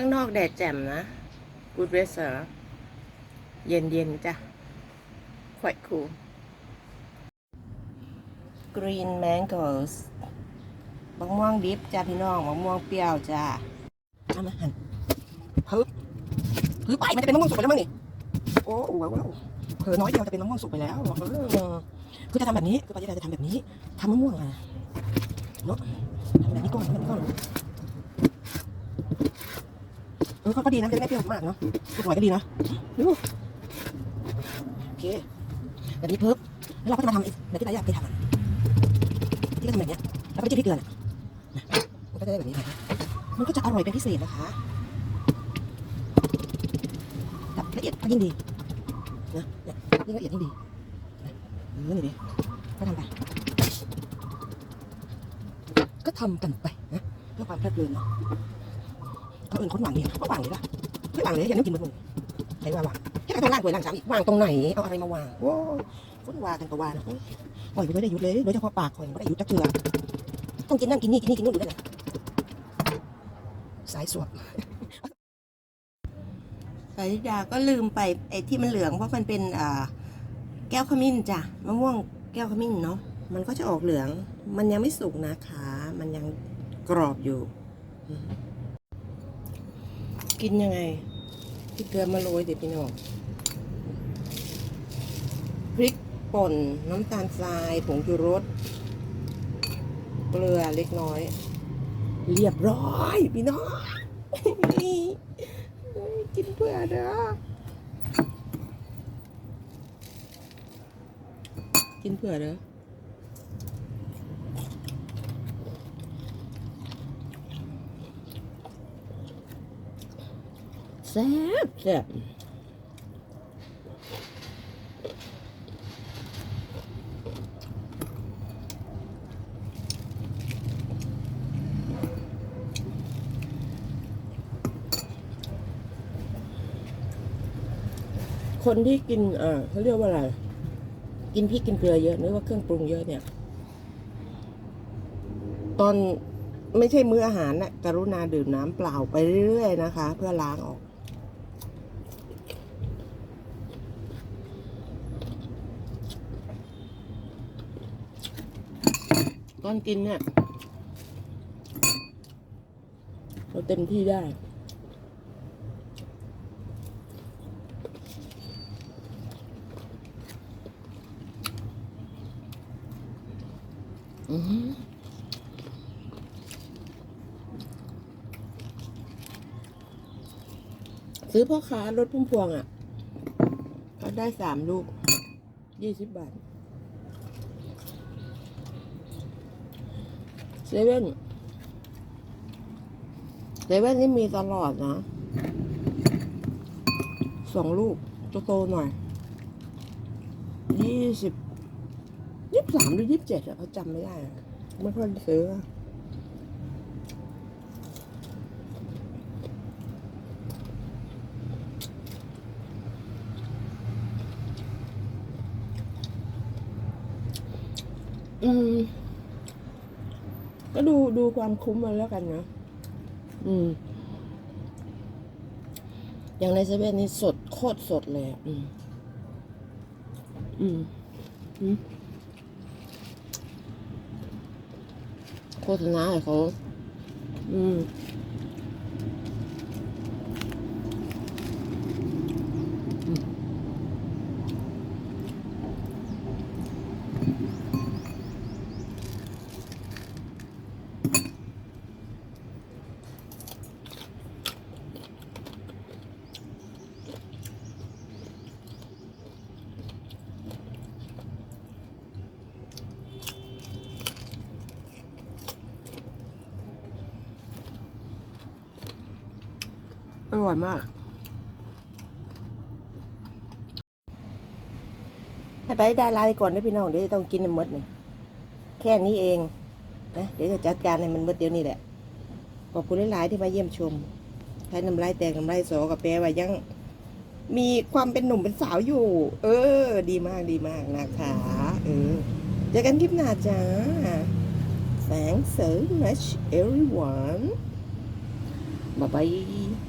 ข้างนอกแดดแจ่มนะ good weather เย็นเย็นๆจ้ะ quite cool green mangoes มะม่วงดิบจ้าพี่น้องมะม่วงเปรี้ยวจ้าเอามาหั่นฮึบฮึบไปมันจะเป็นมะม่วงสุกไปแล้วมั้งนี่ โอ้โหว้าวเผลอน้อยเดียวจะเป็นมะม่วงสุกไปแล้วคือจะทำแบบนี้ คือปาจิตาจะทำแบบนี้ทำมะม่วงอะเนาะทำแบบนี้ก่อนทำแบบนี้ก่อน เออก็ดีนะจะได้ไม่เปรี้ยวมากเนาะสุกหน่อยก็ดีนะดูโอเคแบบนี้เพิ่มแล้วเราก็จะมาทำแบบที่เราอยากไปทำที่ก็ทำแบบเนี้ยแล้วก็ไปจิ้มพริกเกลือนะมันก็จะได้แบบนี้นะมันก็จะอร่อยเป็นพิเศษนะคะแบบละเอียดก็ยิ่งดีนะยิ่งละเอียดยิ่งดีเออนี่ดิก็ทำไปก็ทำกันไปนะเพื่อความเพลิดเพลินเนาะ เขาเอินคนหวังดีก็หวังเลยละไม่หวังเลยเห็นน้ำกินหมดเลยใครว่าวางแค่ต้องล่างถ้วยล่างชามอีกวางตรงไหนเอาอะไรมาวางโอ้คนว่ากันก็ว่านะโอ้ยไม่ได้หยุดเลยโดยเฉพาะปากคอยไม่ได้หยุดจักเทือต้องกินนั่นกินนี่กินนี่กินนู่นอยู่ด้วยนะสายสวบสายยาก็ลืมไปไอ้ที่มันเหลืองเพราะมันเป็นอ่าแก้วขมิ้นจ้ะมะม่วงแก้วขมิ้นเนาะมันก็จะออกเหลือง มันยังไม่สุกนะคะ มันยังกรอบอยู่ กินยังไงพริกเกลือมาโรยเด็ดพี่น้องพริกป่นน้ำตาลทรายผงชูรสเกลือเล็กน้อย เรียบร้อยพี่น้องกินเพื่อเด้อกินเพื่อเด้อ แซ่บแซ่บคนที่กินอ่าเขาเรียกว่าอะไร กินพริกกินเกลือเยอะหรือว่าเครื่องปรุงเยอะเนี่ย ตอนไม่ใช่มื้ออาหารนะกรุณาดื่มน้ำเปล่าไปเรื่อยๆนะคะ เพื่อล้างออก อนกินเนี่ยเราเต็มที่ได้ อือหือซื้อพ่อค้ารถพุ่มพวงอะก็ได้สามลูกยี่สิบบาท เซเว่นเซเว่นนี่มีตลอดนะสองลูกจะโตหน่อยยี่สิบยี่สิบสามหรือยี่สิบเจ็ดอะเขาจำไม่ได้ ไม่ค่อยซื้ออืม ก็ดูดูความคุ้มมันแล้วกันนะอืม อย่างในเซเว่นนี่สดโคตรสดเลยอะอืมอืม อืมโฆษณาให้เขาอืมอืม ร่อยมากให้ไปดาราไปก่อนนะพี่น้องเดี๋ยวจะต้องกินน้ำมดนี่แค่นี้เองนะเดี๋ยวจะจัดการให้มันมดเดี๋ยวนี้แหละขอบคุณหลายๆที่มาเยี่ยมชมใช้น้ำลายแตกน้ำลายสอกับแปรว่ายังมีความเป็นหนุ่มเป็นสาวอยู่ เออ ดีมากดีมากนะคะ เออเจอกันคลิปหน้าจ้า Thanks so much everyone Bye bye